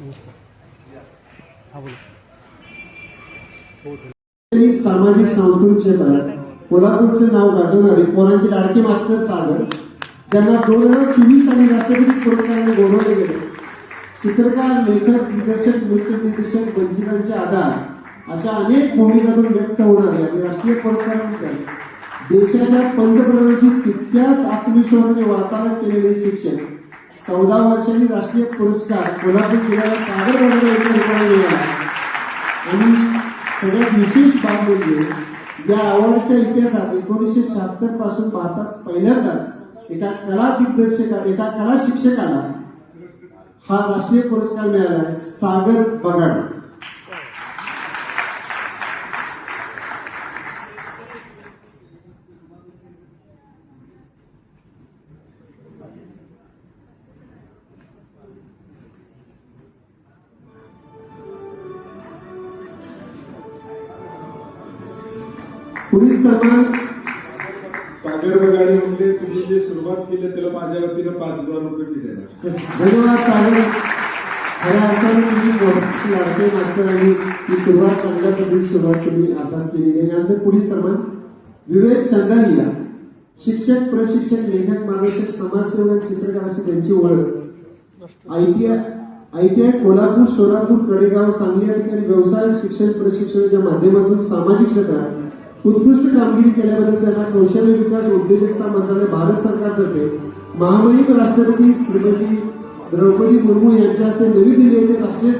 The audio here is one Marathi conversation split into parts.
नमस्कार. सामाजिक सांस्कृतिक क्षेत्रात कोल्हापूरचे नाव गाजवणारे पोरांचे लाडके मास्टर सागर ज्यांना दोन हजार चोवीस साली राष्ट्रपती पुरस्काराने गौरवले गेले. चित्रकार लेखक दिग्दर्शक नृत्य दिग्दर्शक वंचितांचे आधार अशा अनेक भूमिकातून व्यक्त होणारे आणि राष्ट्रीय पुरस्कारानंतर देशाच्या पंतप्रधानांची तितक्याच आत्मविश्वासाने वार्तालाप केलेले शिक्षक चौदा वर्षांनी राष्ट्रीय पुरस्कार कोल्हापूर जिल्ह्याला सागर बनवण्याचा रूपाने आणि सगळ्यात विशेष बाब म्हणजे या अवॉर्डच्या इतिहासात एकोणीसशे शहात्तरपासून भारतात पहिल्यांदाच एका कला दिग्दर्शका एका कला शिक्षकाला हा राष्ट्रीय पुरस्कार मिळाला आहे सागर बगाड. पुढील सन्मान सागर बगाडे तुम्ही जे सुरुवात केली त्याला माझ्या वतीनं पाच हजार रुपये देणार धन्यवाद सागर खऱ्या अर्थाने तुम्ही लाडके आणि ही सुरुवात चांगल्या पद्धतीने सुरुवात तुम्ही आता केलेली आहे. यानंतर पुढील सन्मान विवेक चंदालिया शिक्षक प्रशिक्षक लेखक मार्गदर्शक समाजसेवक आणि चित्रकाराची त्यांची ओळख. I T I I T I Kolhapur Solapur Kadegaon Sangli ठिकाणी व्यवसाय शिक्षण प्रशिक्षणाच्या माध्यमातून सामाजिक क्षेत्रात उत्कृष्ट कामगिरी केल्याबद्दल त्यांना कौशल्य विकास उद्योजकता मंत्रालय भारत सरकारतर्फे महामहिम राष्ट्रपती श्रीमती द्रौपदी मुर्मू यांच्या हस्ते नवी दिल्ली येथे राष्ट्रीय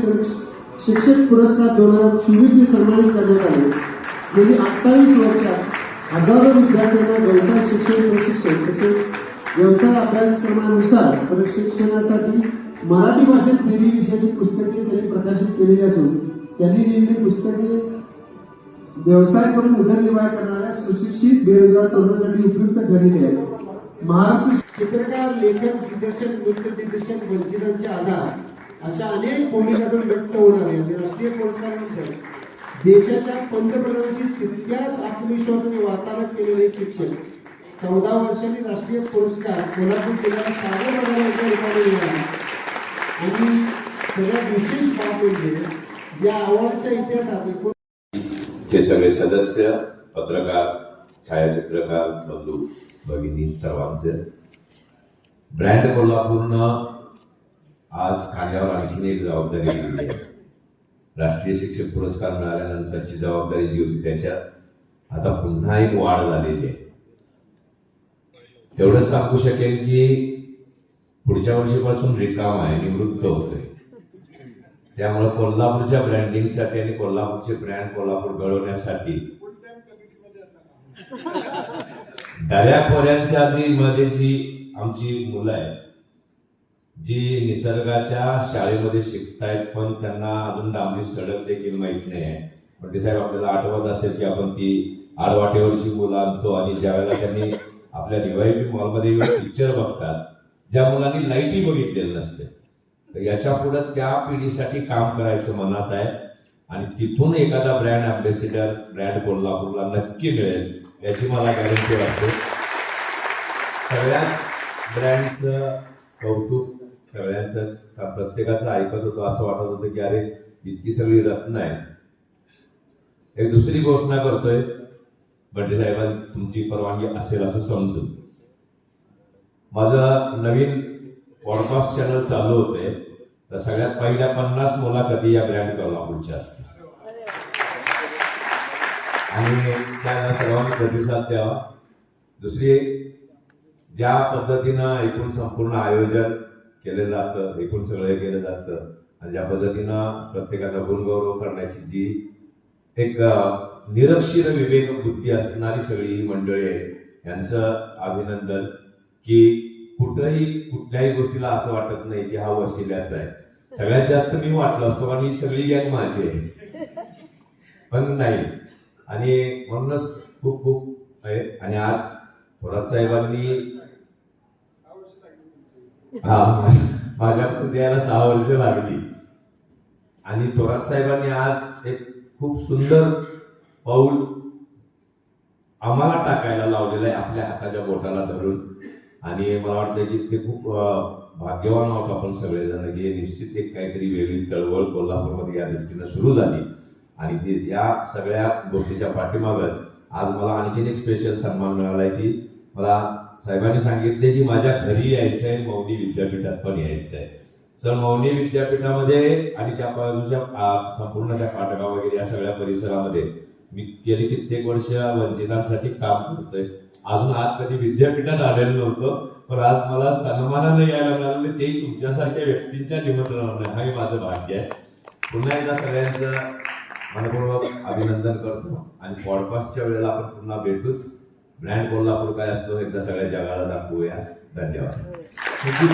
शिक्षक पुरस्कार दोन हजार चोवीस सन्मानित करण्यात आले. गेली अठ्ठावीस वर्षात हजारो विद्यार्थ्यांना व्यवसाय शिक्षण प्रशिक्षण तसेच व्यवसाय अभ्यासक्रमानुसार प्रशिक्षणासाठी मराठी भाषेत फेरी विषयाची पुस्तके त्यांनी प्रकाशित केलेली असून त्यांनी लिहिलेली पुस्तके व्यवसाय करून उदरनिर्वाह करणाऱ्या सुशिक्षित बेरोजगार तरुणांसाठी उपयुक्त ठरलेले आहेत. महाराष्ट्र चित्रकार लेखक दिग्दर्शक नृत्य दिग्दर्शक वंचितांचे आधार अशा अनेक भूमिकातून व्यक्त होणारे आहे राष्ट्रीय पुरस्कारानंतर देशाच्या पंतप्रधानांची तितक्याच आत्मविश्वासाने वार्तालाप केलेले शिक्षक. चौदा वर्षांनी राष्ट्रीय पुरस्कार कोल्हापूर जिल्ह्याला सागर बनवण्याच्या रूपाने मिळाले. आणि सगळ्यात विशेष बाब म्हणजे या अवॉर्डच्या इतिहासात एकूण चे सगळे सदस्य पत्रकार छायाचित्रकार बंधू भगिनी सर्वांचे. ब्रँड कोल्हापूरनं आज खांद्यावर आणखीन एक जबाबदारी दिली आहे. राष्ट्रीय शिक्षक पुरस्कार मिळाल्यानंतरची जबाबदारी जी होती त्याच्यात आता पुन्हा एक वाढ झालेली आहे. एवढंच सांगू शकेन की पुढच्या वर्षीपासून रिकाम आहे निवृत्त होतोय. त्यामुळे कोल्हापूरच्या ब्रँडिंगसाठी आणि कोल्हापूरचे ब्रँड कोल्हापूर घडवण्यासाठी दऱ्याखोऱ्यांच्या जी मध्ये जी आमची मुलं आहेत जी निसर्गाच्या शाळेमध्ये शिकतायत पण त्यांना अजून डांबरी सडक देखील माहीत नाही आहे. पण ते साहेब आपल्याला आठवत असेल की आपण ती आडवाटेवरची मुलं आणतो आणि ज्यावेळेला त्यांनी आपल्या डिवायपी मॉलमध्ये येऊन पिक्चर बघतात ज्या मुलांनी लाईटी बघितलेलं नसते. तर याच्यापुढे त्या पिढीसाठी काम करायचं मनात आहे. आणि तिथून एखादा ब्रँड अँबॅसिडर ब्रँड कोल्हापूरला नक्की मिळेल याची मला गॅरंटी वाटते. सगळ्याच ब्रँडचं कौतुक सगळ्यांचंच प्रत्येकाचं ऐकत होतं असं वाटत होतं की अरे इतकी सगळी रत्न आहेत. एक दुसरी घोषणा करतोय. बंडे साहेबांनी तुमची परवानगी असेल असं समजून. माझं नवीन पॉडकास्ट चॅनल चालू होते तर सगळ्यात पहिल्या पन्नास मुलाखती या ब्रँड कोल्हापूरच्या असतात आणि त्यांना सर्वांनी प्रतिसाद द्यावा. दुसरी ज्या पद्धतीनं एकूण संपूर्ण आयोजन केलं जातं एकूण सगळं केलं जातं आणि ज्या पद्धतीनं प्रत्येकाचा गुणगौरव करण्याची जी एक निरक्षीर विवेक बुद्धी असणारी सगळी मंडळी आहेत यांचं अभिनंदन की कुठंही कुठल्याही गोष्टीला असं वाटत नाही की हा वशिल्याचा आहे. सगळ्यात जास्त मी वाटलो असतो कारण ही सगळी गॅंग माझी आहे. पण नाही. आणि म्हणूनच खूप खूप आहे. आणि आज थोरात साहेबांनी हा माझ्या- द्यायला सहा वर्ष लागली. आणि थोरात साहेबांनी आज एक खूप सुंदर पाऊल आम्हाला टाकायला लावलेलं आहे आपल्या हाताच्या बोटाला धरून. आणि मला वाटतं की ते खूप भाग्यवान आहोत आपण सगळेजण की निश्चित एक काहीतरी वेगळी चळवळ कोल्हापूरमध्ये या दृष्टीनं सुरू झाली. आणि ती या सगळ्या गोष्टीच्या पाठीमागच आज मला आणखीन एक स्पेशल सन्मान मिळाला आहे की मला साहेबांनी सांगितले की माझ्या घरी यायचं आहे मौनी विद्यापीठात पण यायचं आहे सर मौनी विद्यापीठामध्ये आणि त्या बाजूच्या संपूर्ण त्या फाटका वगैरे या सगळ्या परिसरामध्ये मी गेली कित्येक वर्ष वंचितांसाठी काम करतोय. अजून आज कधी विद्यापीठात आलेलो नव्हतो पण आज मला सन्मानानं यायला मिळाले तेही तुमच्यासारख्या व्यक्तींच्या निमंत्रणाने हे माझं भाग्य आहे. पुन्हा एकदा सगळ्यांचं मनपूर्वक अभिनंदन करतो. आणि पॉडकास्टच्या वेळेला आपण पुन्हा भेटूच. ब्रँड कोल्हापूर काय असतो एकदा सगळ्या जगाला दाखवूया. धन्यवाद. थँक्यू.